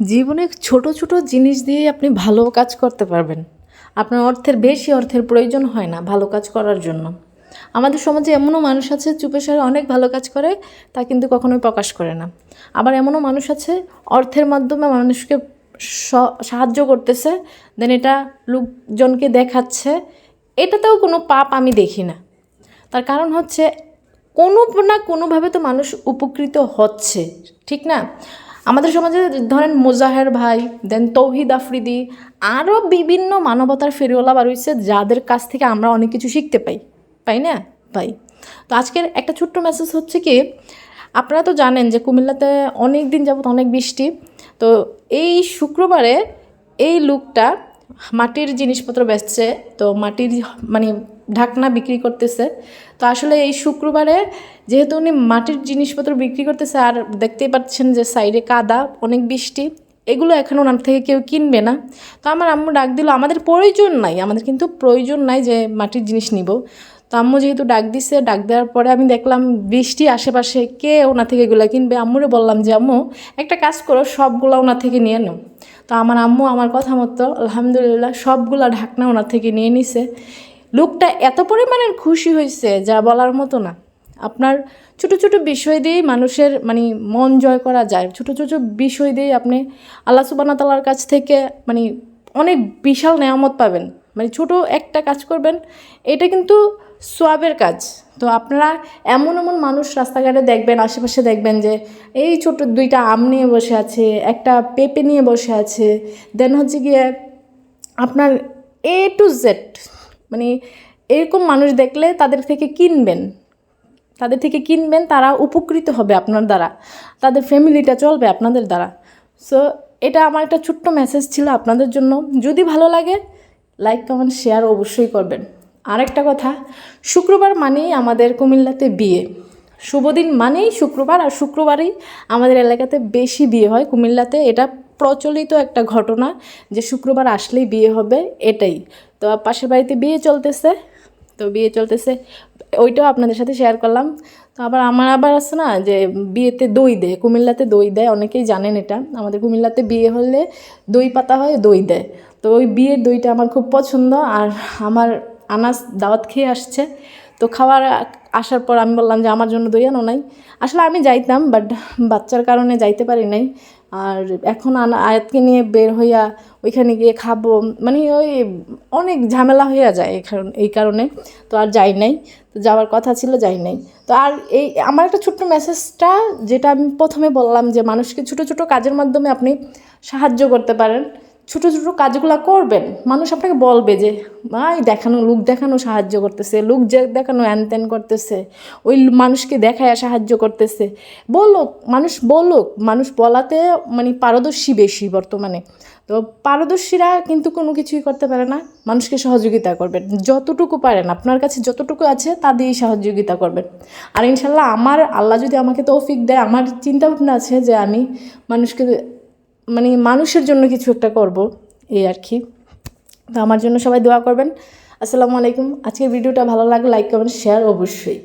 জীবনে ছোট ছোট জিনিস দিয়ে আপনি ভালো কাজ করতে পারবেন। আপনার অর্থের বেশি অর্থের প্রয়োজন হয় না ভালো কাজ করার জন্য। আমাদের সমাজে এমনও মানুষ আছে, চুপে সারে অনেক ভালো কাজ করে, তা কিন্তু কখনোই প্রকাশ করে না। আবার এমনও মানুষ আছে, অর্থের মাধ্যমে মানুষকে সাহায্য করতেছে, দেন এটা লোকজনকে দেখাচ্ছে, এটাতেও কোনো পাপ আমি দেখি না। তার কারণ হচ্ছে, কোনো না কোনোভাবে তো মানুষ উপকৃত হচ্ছে, ঠিক না? আমাদের সমাজে ধরেন মোজাহের ভাই দেন তৌহিদ আফ্রিদি আরও বিভিন্ন মানবতার ফেরিওয়ালা বার হয়েছে যাদের কাছ থেকে আমরা অনেক কিছু শিখতে পাই। পাই না? পাই তো আজকের একটা ছোট্ট মেসেজ হচ্ছে কি, আপনারা তো জানেন যে কুমিল্লাতে অনেক দিন যাবত অনেক বৃষ্টি, তো এই শুক্রবারে এই লুকটা মাটির জিনিসপত্র বেচছে, তো মাটির মানে ঢাকনা বিক্রি করতেছে। তো আসলে এই শুক্রবারে যেহেতু উনি মাটির জিনিসপত্র বিক্রি করতেছে, আর দেখতেই পাচ্ছেন যে সাইডে কাদা, অনেক বৃষ্টি, এগুলো এখন ওনার থেকে কেউ কিনবে না। তো আমার আম্মু ডাক দিল, আমাদের প্রয়োজন নাই, আমাদের কিন্তু প্রয়োজন নাই যে মাটির জিনিস নিব। তো আম্মু যেহেতু ডাক দিছে, ডাক দেওয়ার পরে আমি দেখলাম বৃষ্টি আশেপাশে কে ওনা থেকে এগুলো কিনবে? আম্মুরে বললাম যে, আম্মু, একটা কাজ করো, সবগুলো ওনা থেকে নিয়ে নাও। তো আমার আম্মু আমার কথা মতো, আলহামদুলিল্লাহ, সবগুলা ঢাকনা ওনার থেকে নিয়ে নিছে। লোকটা এত পরিমাণের খুশি হয়েছে যা বলার মতো না। আপনার ছোট ছোট বিষয় দিয়েই মানুষের মানে মন জয় করা যায়। ছোট ছোট বিষয় দিয়েই আপনি আল্লাহ সুবানা তালার কাছ থেকে মানে অনেক বিশাল নেয়ামত পাবেন। মানে ছোট একটা কাজ করবেন, এটা কিন্তু সোয়াবের কাজ। তো আপনারা এমন এমন মানুষ রাস্তাঘাটে দেখবেন, আশেপাশে দেখবেন যে এই ছোট দুইটা আম নিয়ে বসে আছে, একটা পেঁপে নিয়ে বসে আছে। দেন হচ্ছে গিয়ে আপনার এ টু জেড মানে এরকম মানুষ দেখলে তাদের থেকে কিনবেন। তাদের থেকে কিনবেন, তারা উপকৃত হবে আপনার দ্বারা। তাদের ফ্যামিলিটা চলবে আপনাদের দ্বারা। সো এটা আমার একটা ছোট্ট মেসেজ ছিল আপনাদের জন্য। যদি ভালো লাগে লাইক কমেন্ট শেয়ার অবশ্যই করবেন। আরেকটা কথা, শুক্রবার মানেই আমাদের কুমিল্লাতে বিয়ে। শুভদিন মানেই শুক্রবার, আর শুক্রবারই আমাদের এলাকাতে বেশি বিয়ে হয় কুমিল্লাতে। এটা প্রচলিত একটা ঘটনা যে শুক্রবার আসলেই বিয়ে হবে, এটাই। তো পাশের বাড়িতে বিয়ে চলতেছে, তো বিয়ে চলতেছে, ওইটাও আপনাদের সাথে শেয়ার করলাম। তো আবার আমার আবার আছে না যে বিয়েতে দই দেয়, কুমিল্লাতে দই দেয়, অনেকেই জানেন এটা। আমাদের কুমিল্লাতে বিয়ে হলে দই পাতা হয়, দই দেয়। তো ওই বিয়ের দইটা আমার খুব পছন্দ, আর আমার আনাস দাওয়াত খেয়ে আসছে। তো খাওয়ার আসার পর আমি বললাম যে আমার জন্য দই আনো নাই। আসলে আমি যাইতাম বাট বাচ্চার কারণে যাইতে পারি নাই। আর এখন আয়াতকে নিয়ে বের হইয়া ওইখানে গিয়ে খাব মানে ওই অনেক ঝামেলা হইয়া যায় কারণ এই কারণে। তো আর যাই নাই। তো যাওয়ার কথা ছিল, যাই নাই। তো আর এই আমার একটা ছোট্ট মেসেজটা যেটা আমি প্রথমে বললাম যে মানুষকে ছোটো ছোটো কাজের মাধ্যমে আপনি সাহায্য করতে পারেন। ছোটো ছোটো কাজগুলো করবেন। মানুষ আপনাকে বলবে যে, ভাই, দেখানো, লোক দেখানো সাহায্য করতেছে, লোক দেখানো ত্যান করতেছে, ওই মানুষকে দেখায় সাহায্য করতেছে। বলুক, মানুষ বলুক, মানুষ বলাতে মানে পারদর্শী বেশি বর্তমানে। তো পারদর্শীরা কিন্তু কোনো কিছুই করতে পারে না, মানুষকে সহযোগিতা করবেন। যতটুকু পারেন, আপনার কাছে যতটুকু আছে, তা দিয়েই সহযোগিতা করবেন। আর ইনশাল্লাহ আমার আল্লাহ যদি আমাকে তৌফিক দেয়, আমার চিন্তা ভাবনা আছে যে আমি মানুষকে মানে মানুষের জন্য কিছু একটা করব, এই আর কি। তো আমার জন্য সবাই দোয়া করবেন। আসসালামু আলাইকুম। আজকের ভিডিওটা ভালো লাগলে লাইক কমেন্ট শেয়ার অবশ্যই।